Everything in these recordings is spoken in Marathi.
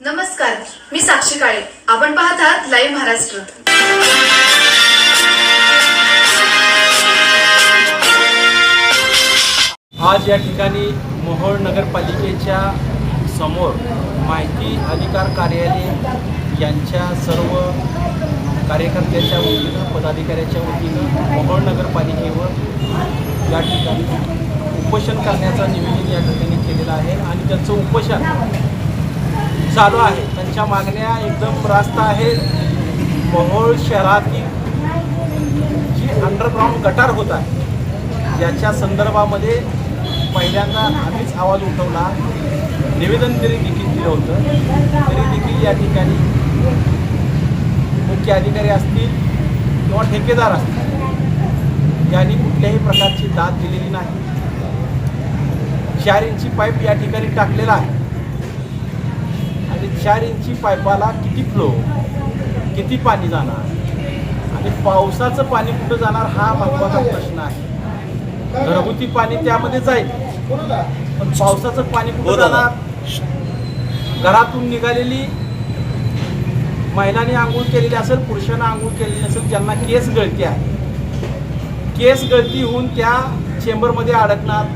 नमस्कार मी साक्षी काळे. आपण पाहत आहात लाईव्ह महाराष्ट्र. आज या ठिकाणी मोहोळ नगरपालिकेच्या समोर माहिती अधिकार कार्यालय यांच्या सर्व कार्यकर्त्याच्या वतीनं पदाधिकाऱ्याच्या वतीनं मोहोळ नगरपालिकेवर या ठिकाणी उपोषण करण्याचा निवेदन या ठिकाणी केलेलं आहे. आणि त्यांचं उपोषण चालू आहे. त्यांच्या मागण्या एकदम रास्त आहेत. मोहोळ शहरातील जी अंडरग्राऊंड गटार होत आहे याच्या संदर्भामध्ये पहिल्यांदा आम्हीच आवाज उठवला. निवेदन तरी देखील दिलं होतं. तरी देखील या ठिकाणी मुख्य अधिकारी असतील किंवा ठेकेदार असतील यांनी कुठल्याही प्रकारची दाद दिलेली नाही. चार इंची पाईप या ठिकाणी टाकलेला आहे. आणि चार इंची पाईपाला किती फ्लो किती पाणी जाणार? आणि पावसाचं पाणी कुठं जाणार हा महत्त्वाचा प्रश्न आहे. घरगुती पाणी त्यामध्ये जाईल. पण पावसाचं पाणी कुठं जाणार? घरातून निघालेली महिलांनी आंघोळ केलेली असेल पुरुषांना आंघोळ केलेली असेल ज्यांना केस गळती आहे. केस गळती होऊन त्या चेंबरमध्ये अडकणार.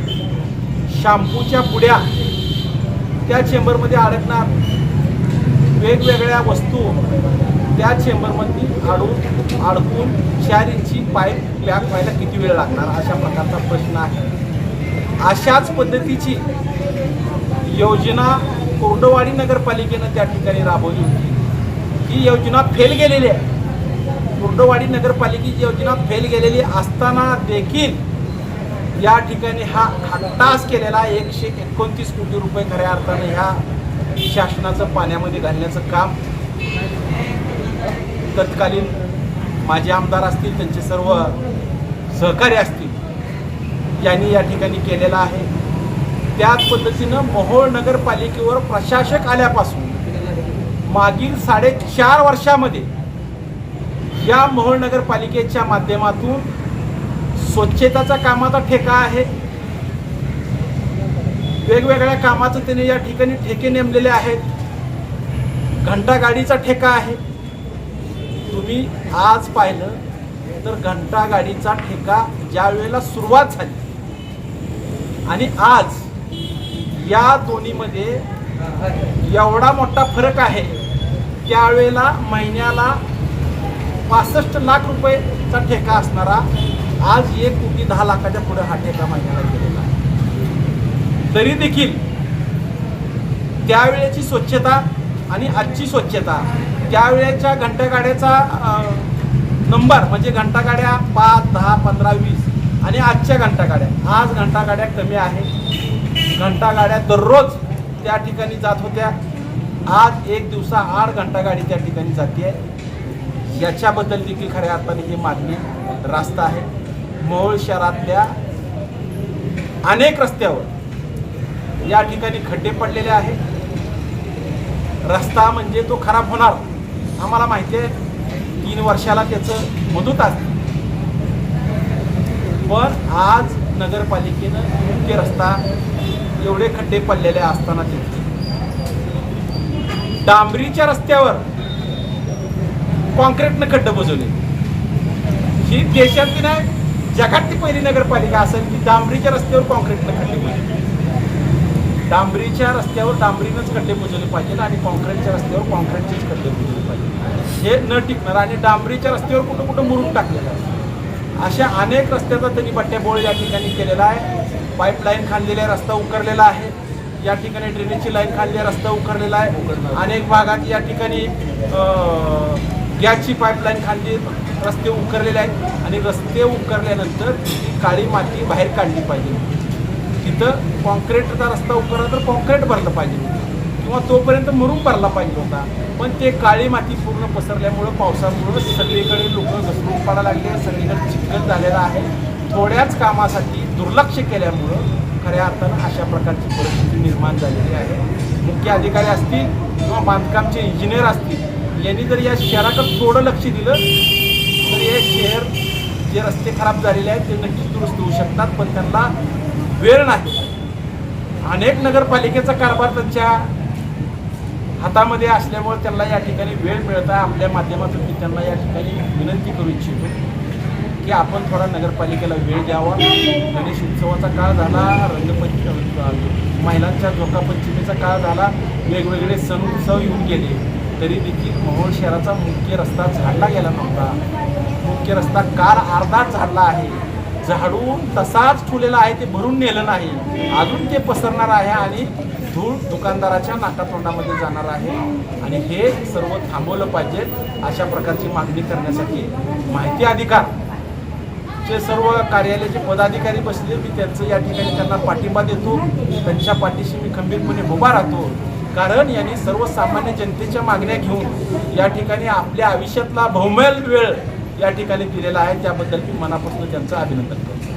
शॅम्पूच्या पुड्या त्या चेंबरमध्ये अडकणार. वेगवेगळ्या वस्तू त्या चेंबरमध्ये अडून अडकून चार इंची पाईप पॅक व्हायला किती वेळ लागणार अशा प्रकारचा प्रश्न आहे. अशाच पद्धतीची योजना कोरडवाडी नगरपालिकेनं त्या ठिकाणी राबवली होती. ही योजना फेल गेलेली आहे. कोरडवाडी नगरपालिकेची योजना फेल गेलेली असताना देखील या ठिकाणी हा हट्टास केलेला एकशे एकोणतीस कोटी रुपये खऱ्या अर्थाने ह्या शासनाचं पाण्यामध्ये घालण्याचं काम तत्कालीन माझे आमदार असतील त्यांचे सर्व सहकारी असतील यांनी या ठिकाणी केलेलं आहे. त्याच पद्धतीनं मोहोळ नगरपालिकेवर प्रशासक आल्यापासून मागील साडेचार वर्षामध्ये या मोहोळ नगरपालिकेच्या माध्यमातून स्वच्छतेचा कामाचा ठेका आहे. वेगवेगळ्या कामाचं त्याने या ठिकाणी ठेके नेमलेले आहेत. घंटा गाडीचा ठेका आहे. तुम्ही आज पाहिलं तर घंटा गाडीचा ठेका ज्या वेळेला सुरुवात झाली आणि आज या दोन्हीमध्ये एवढा मोठा फरक आहे त्यावेळेला महिन्याला पासष्ट लाख रुपयेचा ठेका असणारा आज एक कोटी दहा लाखाच्या पुढे हा ठेका महिन्याला गेलेला आहे. तरी देखील त्यावेळेची स्वच्छता आणि आजची स्वच्छता त्यावेळेच्या घंटागाड्याचा नंबर म्हणजे घंटागाड्या पाच दहा पंधरा वीस आणि आजच्या घंटागाड्या. आज घंटागाड्या कमी आहे घंटागाड्या दररोज त्या ठिकाणी जात होत्या. आज एक दिवसा आठ घंटागाडी त्या ठिकाणी जाते याच्याबद्दल देखील खऱ्या अर्थाने ही मागणी रास्त आहे. मोहोळ शहरातल्या अनेक रस्त्यावर या ठिकाणी खड्डे पडलेले आहेत. रस्ता म्हणजे तो खराब होणार. आम्हाला माहिती आहे तीन वर्षाला त्याचं मदत असते. पण आज नगरपालिकेनं मुख्य रस्ता एवढे खड्डे पडलेले असताना ते डांबरीच्या रस्त्यावर कॉन्क्रीटनं खड्डे बुजवले. ही देशातली नाही जगातली पहिली नगरपालिका असेल की डांबरीच्या रस्त्यावर कॉन्क्रीटनं खड्डे बुजवले. डांबरीच्या रस्त्यावर डांबरीनंच खड्डे बुजवले पाहिजे आणि कॉन्क्रीटच्या रस्त्यावर कॉन्क्रीटचेच खड्डे बुजवले पाहिजे हे न टिकणार आणि डांबरीच्या रस्त्यावर कुठं कुठं मुरुम टाकलेलं आहे. अशा अनेक रस्त्याचा त्यांनी बट्ट्याबोळ या ठिकाणी केलेला आहे. पाईपलाईन खांदलेला आहे रस्ता उकरलेला आहे. या ठिकाणी ड्रेनेजची लाईन खाल्ली आहे रस्ता उकरलेला आहे. अनेक भागात या ठिकाणी गॅसची पाईपलाईन खाल्ली रस्ते उकरलेले आहेत. आणि रस्ते उकरल्यानंतर ती काळी माती बाहेर काढली पाहिजे. तिथं कॉन्क्रीटचा रस्ता उकरला तर कॉन्क्रीट भरलं पाहिजे किंवा तोपर्यंत मरून भरला पाहिजे होता. पण ते काळी माती पूर्ण पसरल्यामुळं पावसामुळं सगळीकडे लोक घसरून पडायला लागले. सगळीकडे चिखल झालेला आहे. थोड्याच कामासाठी दुर्लक्ष केल्यामुळं खऱ्या अर्थानं अशा प्रकारची परिस्थिती निर्माण झालेली आहे. मुख्य अधिकारी असतील किंवा बांधकामचे इंजिनियर असतील यांनी जर या शहराकडे थोडं लक्ष दिलं तर हे शहर जे रस्ते खराब झालेले आहेत ते नक्कीच दुरुस्त होऊ शकतात. पण त्यांना वेळ नाही. अनेक नगरपालिकेचा कारभार त्यांच्या हातामध्ये असल्यामुळे त्यांना या ठिकाणी वेळ मिळता आपल्या माध्यमातून मी त्यांना या ठिकाणी विनंती करू इच्छितो की आपण थोडा नगरपालिकेला वेळ द्यावा. गणेश उत्सवाचा काळ झाला रंगपंच महिलांच्या झोकापंचमीचा काळ झाला वेगवेगळे सण उत्सव येऊन गेले. तरी देखील मोहोळ शहराचा मुख्य रस्ता झाडला गेला नव्हता. मुख्य रस्ता कार अर्धाच झाडला आहे. झाडून तसाच ठेवलेला आहे ते भरून नेलं नाही. अजून ते पसरणार आहे आणि धूळ दुकानदाराच्या नाकातोंडामध्ये जाणार आहे. आणि हे सर्व थांबवलं पाहिजे अशा प्रकारची मागणी करण्यासाठी. माहिती अधिकार. जे सर्व कार्यालयाचे पदाधिकारी बसले मी त्यांचं या ठिकाणी त्यांना पाठिंबा देतो. त्यांच्या पाठीशी मी खंबीरपणे उभा राहतो. कारण यांनी सर्वसामान्य जनतेच्या मागण्या घेऊन या ठिकाणी आपल्या आयुष्यातला बहुमेल वेळ या ठिकाणी दिलेला आहे. त्याबद्दल मी मनापासून त्यांचं अभिनंदन करतो.